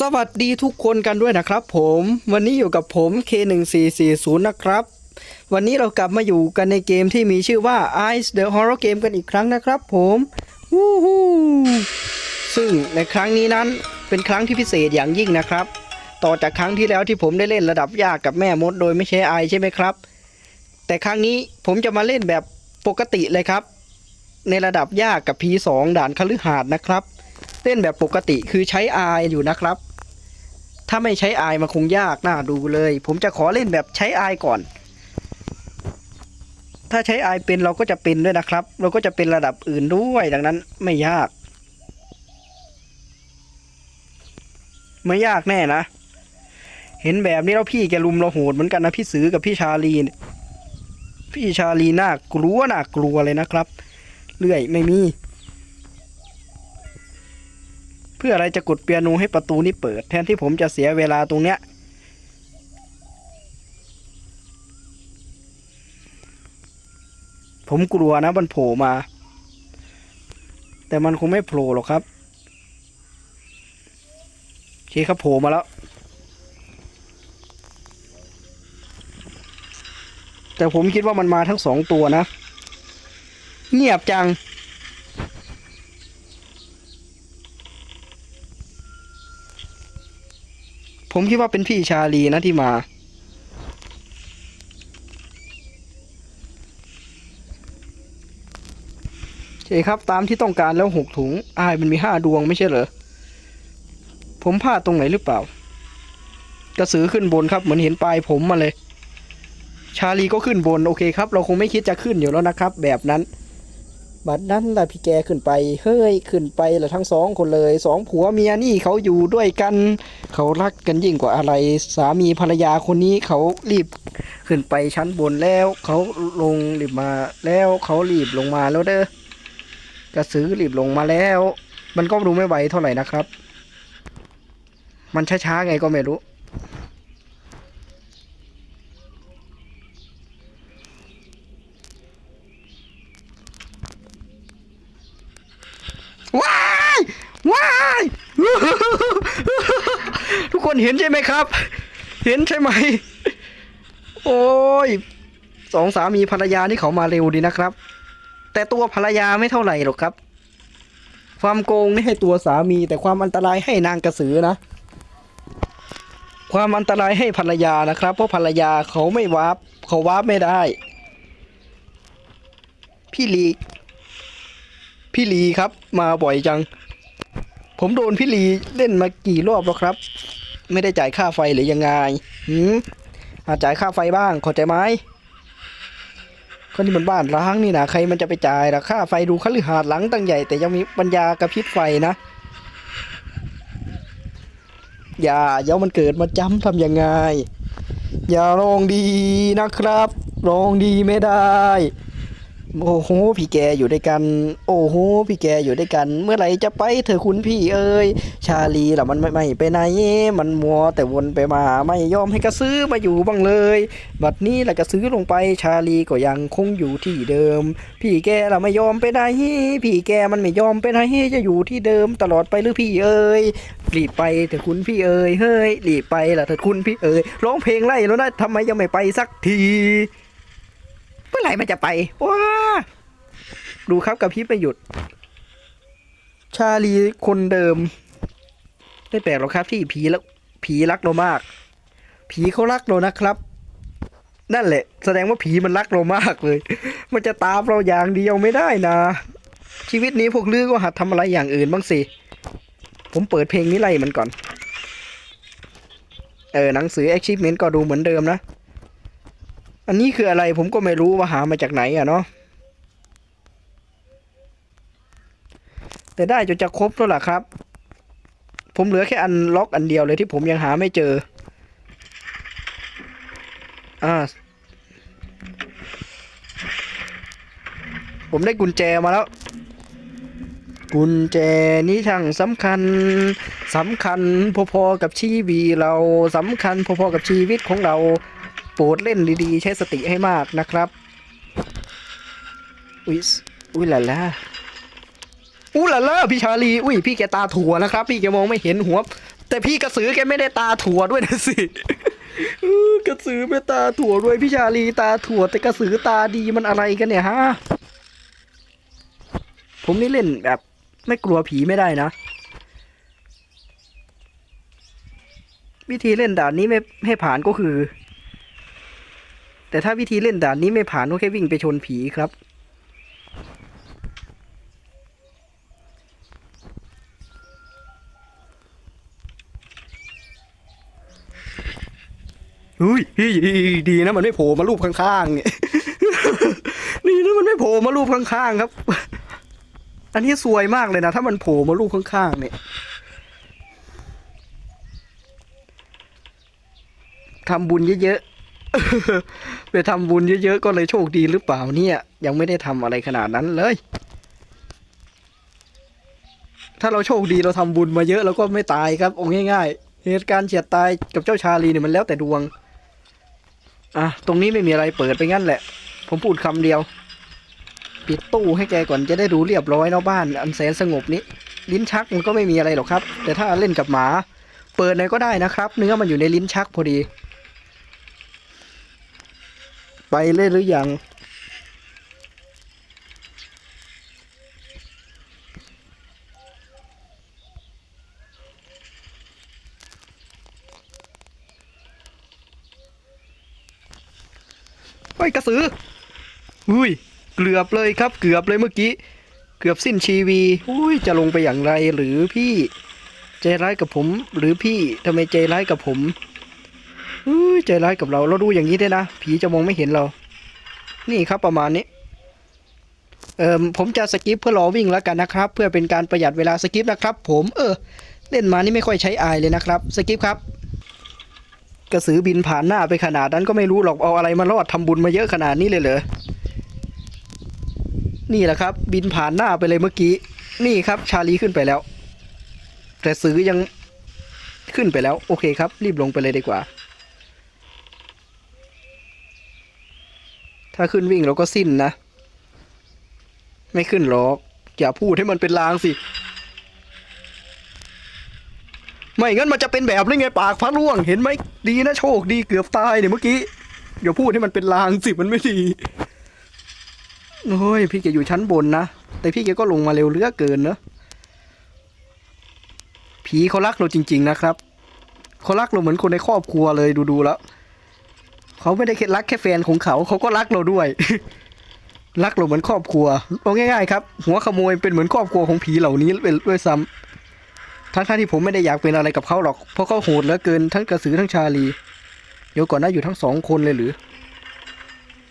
สวัสดีทุกคนกันด้วยนะครับผมวันนี้อยู่กับผม K1440 นะครับ วันนี้เรากลับมาอยู่กันในเกมที่มีชื่อว่า Ice the Horror Game กันอีกครั้งนะครับผมวู้ฮู้ซึ่งในครั้งนี้นั้นเป็นครั้งที่พิเศษอย่างยิ่งนะครับ ต่อจากครั้งที่แล้วที่ผมได้เล่นระดับยากกับแม่มดโดยไม่ใช้ไอใช่ไหมครับ แต่ครั้งนี้ผมจะมาเล่นแบบปกติเลยครับ ในระดับยากกับ P2 ด่านคฤหาสน์นะครับ เล่นแบบปกติคือใช้อายอยู่นะครับ ถ้าไม่ใช้อายมันคงยากน่าดูเลย ผมจะขอเล่นแบบใช้อายก่อน ถ้าใช้อายเป็นเราก็จะเป็นด้วยนะครับ เราก็จะเป็นระดับอื่นด้วยดังนั้นไม่ยาก ไม่ยากแน่นะ เห็นแบบนี้แล้วพี่แกลุมเราโหดเหมือนกันนะพี่สือกับพี่ชาลีนพี่ชาลีน่ากลัวน่ากลัวเลยนะครับ เลื่อยไม่มี พื่ออะไรจะกดเปียโนให้ประตูนี้เปิด แทนที่ผมจะเสียเวลาตรงเนี้ยผมกลัวนะมันโผล่มา แต่มันคงไม่โผล่หรอกครับโอเคครับโผล่มาแล้ว แต่ผมคิดว่ามันมาทั้งสองตัวนะ เงียบจัง ผมคิดว่าเป็นพี่ชาลีนะที่มา โอเคครับตามที่ต้องการแล้วหกถุงอ้ายมันมีห้าดวงไม่ใช่เหรอ ผมพลาดตรงไหนหรือเปล่า กระสือขึ้นบนครับเหมือนเห็นปลายผมมาเลย ชาลีก็ขึ้นบนโอเคครับ เราคงไม่คิดจะขึ้นอยู่แล้วนะครับ แบบนั้น บัดนั้นล่ะพี่แกขึ้นไป เฮ้ยขึ้นไปละทั้งสองคนเลยสองผัวเมียนี่เขาอยู่ด้วยกัน เขารักกันยิ่งกว่าอะไร สามีภรรยาคนนี้เขารีบขึ้นไปชั้นบนแล้ว เขาลงรีบมาแล้วเขารีบลงมาแล้วเด้อกระสือรีบลงมาแล้ว มันก็ดูไม่ไหวเท่าไหร่นะครับ มันช้าๆไงก็ไม่รู้ ว้าย ว้ายทุกคนเห็นใช่ไหมครับ เห็นใช่ไหม โอ้ยสองสามีภรรยานี่เขามาเร็วดีนะครับ แต่ตัวภรรยาไม่เท่าไหร่หรอกครับ ความโกงนี่ให้ตัวสามี แต่ความอันตรายให้นางกระสือนะ ความอันตรายให้ภรรยานะครับ เพราะภรรยาเขาไม่วาร์ปเขาวาร์ปไม่ได้ พี่ลี พี่ลีครับ มาบ่อยจัง ผมโดนพี่ลีเล่นมากี่รอบแล้วครับ ไม่ได้จ่ายค่าไฟหรือยังไงหืมอาจ่ายค่าไฟบ้างเข้าใจไหมก็นี่มันบ้านร้างนี่นะใครมันจะไปจ่ายล่ะค่าไฟดูคฤหาสน์หลังตั้งใหญ่ แต่ยังมีปัญญากระพริบไฟนะ อย่าเดี๋ยวมันเกิดมาจำทำยังไง อย่าลองดีนะครับลองดีไม่ได้ โอ้โหพี่แกอยู่ด้วยกัน โอ้โหพี่แกอยู่ด้วยกัน เมื่อไหร่จะไปเธอคุณพี่เอ้ยชาลีล่ะมันไม่ไม่ไปไหนมันมัวแต่วนไปมาไม่ยอมให้กระซื้อมาอยู่บ้างเลย บัดนี้แหละกระซื้อลงไปชาลีก็ยังคงอยู่ที่เดิม พี่แกล่ะไม่ยอมไปไหนพี่แกมันไม่ยอมไปไหนจะอยู่ที่เดิมตลอดไปหรือพี่เอ้ยรีบไปเถอะคุณพี่เอ้ยเฮ้ยรีบไปล่ะเถอะคุณพี่เอ้ยร้องเพลงไล่แล้วนะทำไมยังไม่ไปสักที มื่อไหร่มันจะไปว้าดูครับกับพริบไม่หยุด ชาลีคนเดิม ไม่แปลกหรอกครับที่ผีแล้วผีรักเรามาก ผีเขารักเรานะครับ นั่นแหละ แสดงว่าผีมันรักเรามากเลย มันจะตามเราอย่างเดียวไม่ได้นะ ชีวิตนี้พวกลือก็หัดทำอะไรอย่างอื่นบ้างสิ ผมเปิดเพลงนี้ไล่มันก่อน เออหนังสือ achievement ก็ดูเหมือนเดิมนะ อันนี้คืออะไรผมก็ไม่รู้ว่าหามาจากไหนอะเนาะแต่ได้จนจะครบแล้วล่ะครับ ผมเหลือแค่อันล็อกอันเดียวเลยที่ผมยังหาไม่เจอ อ่า ผมได้กุญแจมาแล้ว กุญแจนี้ช่างสำคัญสำคัญพอๆกับชีวีเราสำคัญพอๆกับชีวิตของเรา โปรดเล่นดีๆ ใช้สติให้มากนะครับ อุ้ยอุ้ยหล่ะล่ะอู้ยหล่ะล่ะพี่ชาลี อุ้ยพี่แกตาถั่วนะครับ พี่แกมองไม่เห็นหัว แต่พี่กระสือแกไม่ได้ตาถั่วด้วยนะสิกระสือไม่ตาถั่วด้วยพี่ชาลีตาถั่ว แต่กระสือตาดีมันอะไรกันเนี่ยฮะผมนี่เล่นแบบ ไม่กลัวผีไม่ได้นะ วิธีเล่นด่านนี้ไม่ให้ผ่านก็คือ แต่ถ้าวิธีเล่นด่านนี้ไม่ผ่านก็แค่วิ่งไปชนผีครับ อุ้ยดีนะมันไม่โผล่มารูปข้างๆเนี่ยดีนะมันไม่โผล่มารูปข้างๆครับ อันนี้ซวยมากเลยนะ ถ้ามันโผล่มารูปข้างๆเนี่ยทำบุญเยอะๆ ไปทำบุญเยอะๆก็เลยโชคดีหรือเปล่าเนี่ย ยังไม่ได้ทำอะไรขนาดนั้นเลย ถ้าเราโชคดีเราทำบุญมาเยอะเราก็ไม่ตายครับอาง่ายๆ เหตุการณ์เฉียดตายกับเจ้าชาลีเนี่ยมันแล้วแต่ดวง อะตรงนี้ไม่มีอะไรเปิดไปงั้นแหละ ผมพูดคำเดียว ปิดตู้ให้แกก่อนจะได้ดูเรียบร้อยเนาะบ้าน อันแสนสงบนี้ ลิ้นชักมันก็ไม่มีอะไรหรอกครับ แต่ถ้าเล่นกับหมา เปิดไหนก็ได้นะครับ เนื้อมันอยู่ในลิ้นชักพอดี ไปเลยหรือยังเฮ้ยกระสืออุ้ย เกือบเลยครับ เกือบเลยเมื่อกี้ เกือบสิ้นชีวีอุ้ย จะลงไปอย่างไรหรือพี่ ใจร้ายกับผม หรือพี่ทำไมใจร้ายกับผม ใจร้ายกับเรา เราดูอย่างนี้ได้นะ ผีจะมองไม่เห็นเรา นี่ครับประมาณนี้ เอ่อผมจะสกิปเพื่อรอวิ่งแล้วกันนะครับ เพื่อเป็นการประหยัดเวลาสกิปนะครับ ผม เออ เล่นมานี่ไม่ค่อยใช้อายเลยนะครับ สกิปครับ กระสือบินผ่านหน้าไปขนาดนั้นก็ไม่รู้หรอกเอาอะไรมารอดทำบุญมาเยอะขนาดนี้เลยเหรอ นี่แหละครับ บินผ่านหน้าไปเลยเมื่อกี้ นี่ครับ ชาลีขึ้นไปแล้ว แต่สือยังขึ้นไปแล้ว โอเคครับ รีบลงไปเลยดีกว่า ถ้าขึ้นวิ่งเราก็สิ้นนะ ไม่ขึ้นหรอก อย่าพูดให้มันเป็นลางสิ ไม่งั้นมันจะเป็นแบบนี้ไงปากพระร่วง เห็นไหมดีนะโชคดีเกือบตายเนี่ยเมื่อกี้อย่าพูดให้มันเป็นลางสิมันไม่ดีโอ้ยพี่แกอยู่ชั้นบนนะ แต่พี่แกก็ลงมาเร็วเหลือเกินเนอะผีเขารักเราจริง ๆ นะครับเขารักเราเหมือนคนในครอบครัวเลยดูๆแล้ว เขาไม่ได้แค่รักแค่แฟนของเขาเขาก็รักเราด้วย รักเราเหมือนครอบครัวเอาง่ายๆครับ หัวขโมยเป็นเหมือนครอบครัวของผีเหล่านี้เป็นด้วยซ้ำทั้งๆที่ผมไม่ได้อยากเป็นอะไรกับเขาหรอก เพราะเขาโหดเหลือเกินทั้งกระสือทั้งชาลี เดี๋ยวก่อนนะอยู่ทั้งสองคนเลยหรือ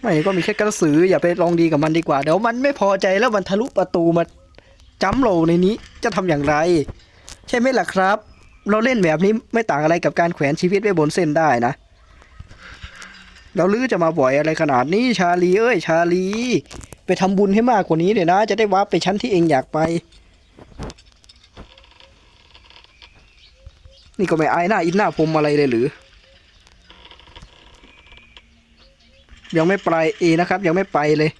ไม่ก็มีแค่กระสืออย่าไปลองดีกับมันดีกว่า เดี๋ยวมันไม่พอใจแล้วมันทะลุประตูมาจ้ำเราในนี้จะทำอย่างไร ใช่ไหมล่ะครับ เราเล่นแบบนี้ไม่ต่างอะไรกับการแขวนชีวิตไว้บนเส้นได้นะ เราลือจะมาบ่อยอะไรขนาดนี้ชาลีเอ้ยชาลี ไปทำบุญให้มากกว่านี้เดี๋ยวนะ จะได้วับไปชั้นที่เองอยากไป นี่ก็ไม่อายหน้าอินหน้าผมอะไรเลยหรือ ยังไม่ไปเอนะครับ ยังไม่ไปเลย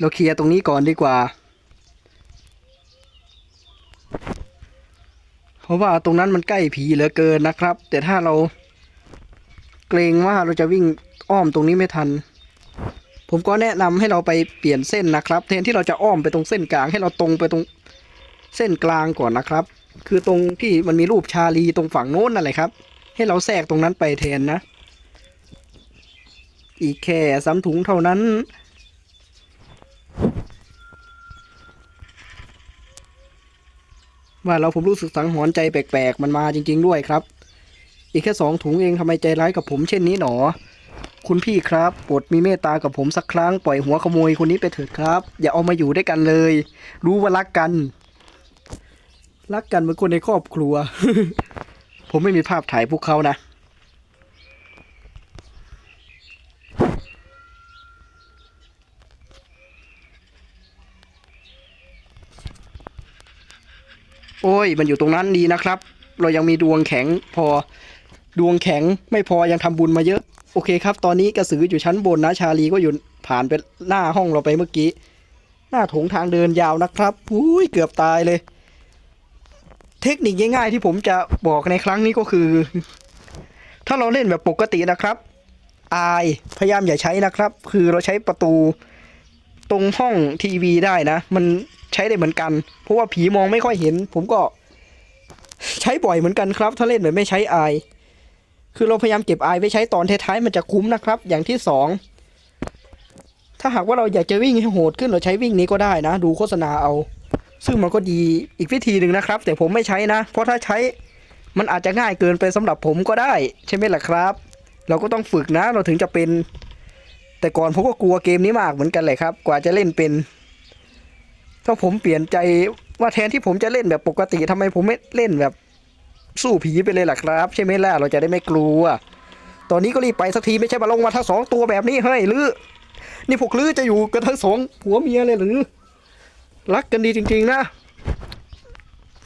เราเคลียร์ตรงนี้ก่อนดีกว่า เพราะว่าตรงนั้นมันใกล้ผีเหลือเกินนะครับ แต่ถ้าเราเกรงว่าเราจะวิ่งอ้อมตรงนี้ไม่ทัน ผมก็แนะนำให้เราไปเปลี่ยนเส้นนะครับแทนที่เราจะอ้อมไปตรงเส้นกลางให้เราตรงไปตรงเส้นกลางก่อนนะครับ คือตรงที่มันมีรูปชาลีตรงฝั่งโน้นนั่นแหละครับ ให้เราแทรกตรงนั้นไปแทนนะ อีกแค่สามถุงเท่านั้น ว่าเราผมรู้สึกสังหรณ์ใจแปลกๆ มันมาจริง ๆ ด้วยครับ อีกแค่สองถุงเองทำไมใจร้ายกับผมเช่นนี้หนอ คุณพี่ครับโปรดมีเมตตากับผมสักครั้งปล่อยหัวขโมยคนนี้ไปเถิดครับ อย่าเอามาอยู่ด้วยกันเลย รู้ว่ารักกัน รักกันเหมือนคนในครอบครัว ผมไม่มีภาพถ่ายพวกเขานะ โอ้ย มันอยู่ตรงนั้นดีนะครับ เรายังมีดวงแข็งพอ ดวงแข็งไม่พอยังทำบุญมาเยอะ โอเคครับ ตอนนี้กระสืออยู่ชั้นบนนะ ชาลีก็อยู่ผ่านไปหน้าห้องเราไปเมื่อกี้ หน้าโถงทางเดินยาวนะครับอุ้ยเกือบตายเลย เทคนิคง่ายๆที่ผมจะบอกในครั้งนี้ก็คือ ถ้าเราเล่นแบบปกตินะครับอายพยายามอย่าใช้นะครับ คือเราใช้ประตูตรงห้องทีวีได้นะ มัน ใช้ได้เหมือนกัน เพราะว่าผีมองไม่ค่อยเห็น ผมก็ใช้บ่อยเหมือนกันครับ ถ้าเล่นแบบไม่ใช้อาย คือเราพยายามเก็บอายไว้ใช้ตอนท้ายๆมันจะคุ้มนะครับ อย่างที่สองถ้าหากว่าเราอยากจะวิ่งให้โหดขึ้นเราใช้วิ่งนี้ก็ได้นะ ดูโฆษณาเอา ซึ่งมันก็ดีอีกวิธีหนึ่งนะครับ แต่ผมไม่ใช้นะ เพราะถ้าใช้มันอาจจะง่ายเกินไปสำหรับผมก็ได้ ใช่ไหมล่ะครับ เราก็ต้องฝึกนะเราถึงจะเป็น แต่ก่อนผมก็กลัวเกมนี้มากเหมือนกันเลยครับ กว่าจะเล่นเป็น ถ้าผมเปลี่ยนใจว่าแทนที่ผมจะเล่นแบบปกติทำไมผมไม่เล่นแบบสู้ผีไปเลยล่ะครับ ใช่ไหมล่ะเราจะได้ไม่กลัว ตอนนี้ก็รีบไปสักทีไม่ใช่มาลงมาทั้งสองตัวแบบนี้เฮ้ยลือนี่พวกลือจะอยู่กันทั้งสองผัวเมียเลยหรือ รักกันดีจริง ๆ นะ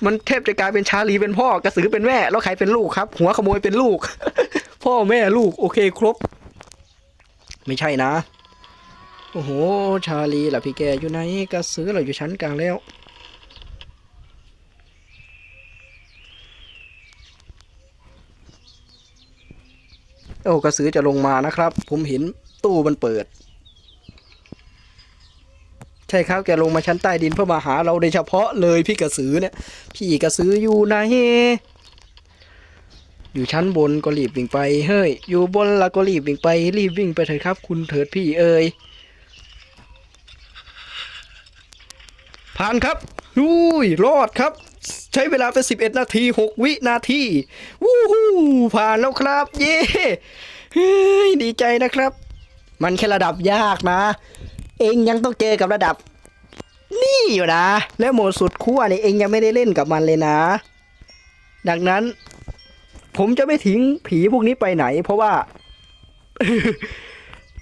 มันแทบจะกลายเป็นชาลีเป็นพ่อกระสือเป็นแม่ แล้วใครเป็นลูกครับ หัวขโมยเป็นลูก พ่อแม่ลูกโอเคครบ ไม่ใช่นะ โอ้โห ชาลีล่ะพี่แกอยู่ไหนกระสือเราอยู่ชั้นกลางแล้ว โอ้กระสือจะลงมานะครับ ผมเห็นตู้มันเปิด ใช่ครับแกลงมาชั้นใต้ดินเพื่อมาหาเราโดยเฉพาะเลยพี่กระสือเนี่ย พี่กระสืออยู่ไหนอยู่ชั้นบนก็รีบวิ่งไป เฮ้ย อยู่บนละก็รีบวิ่งไป รีบวิ่งไปเถิดครับ คุณเถิดพี่เอ๋ย ผ่านครับอุ้ยรอดครับ ใช้เวลาไปสิบเอ็ดนาทีหกวินาทีวู้ฮู้ผ่านแล้วครับ เย้ดีใจนะครับ มันแค่ระดับยากนะ เองยังต้องเจอกับระดับ นี่อยู่นะ แล้วโหมดสุดขั้วนี่เองยังไม่ได้เล่นกับมันเลยนะ ดังนั้น ผมจะไม่ทิ้งผีพวกนี้ไปไหน เพราะว่า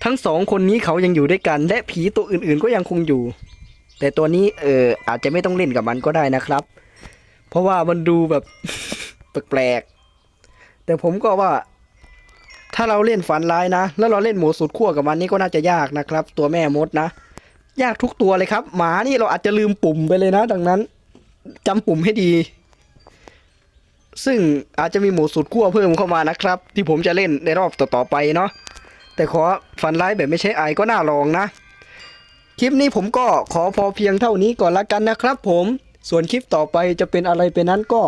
ทั้งสองคนนี้เขายังอยู่ด้วยกัน และผีตัวอื่นๆก็ยังคงอยู่ แต่ตัวนี้เอออาจจะไม่ต้องเล่นกับมันก็ได้นะครับ เพราะว่ามันดูแบบ แปลกๆแต่ผมก็ว่า ถ้าเราเล่นฝันร้ายนะ แล้วเราเล่นโหมดสุดขั้วกับมันนี่ก็น่าจะยากนะครับ ตัวแม่มดนะ ยากทุกตัวเลยครับ หมานี่เราอาจจะลืมปุ่มไปเลยนะ ดังนั้นจำปุ่มให้ดี ซึ่งอาจจะมีโหมดสุดขั้วเพิ่มเข้ามานะครับ ที่ผมจะเล่นในรอบต่อๆไปเนาะแต่ขอฝันร้ายแบบไม่ใช่ไอก็น่าลองนะ คลิปนี้ผมก็ขอพอเพียงเท่านี้ก่อนละกันนะครับผมส่วนคลิปต่อไปจะเป็นอะไรไปนั้นก็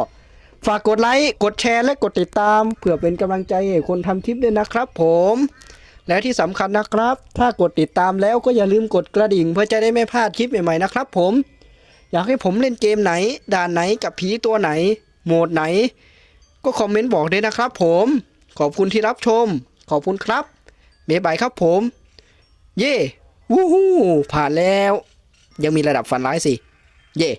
ฝากกดไลค์กดแชร์และกดติดตาม เพื่อเป็นกำลังใจให้คนทำคลิปด้วยนะครับผมและที่สำคัญนะครับ ถ้ากดติดตามแล้วก็อย่าลืมกดกระดิ่ง เพื่อจะได้ไม่พลาดคลิปใหม่ๆนะครับผม อยากให้ผมเล่นเกมไหน ด่านไหนกับผีตัวไหน โหมดไหน ก็คอมเมนต์บอกด้วยนะครับผม ขอบคุณที่รับชม ขอบคุณครับบ๊ายบายครับผม เย่ วู้ฮู้ผ่านแล้ว ยังมีระดับฟันร้ายสิ เย่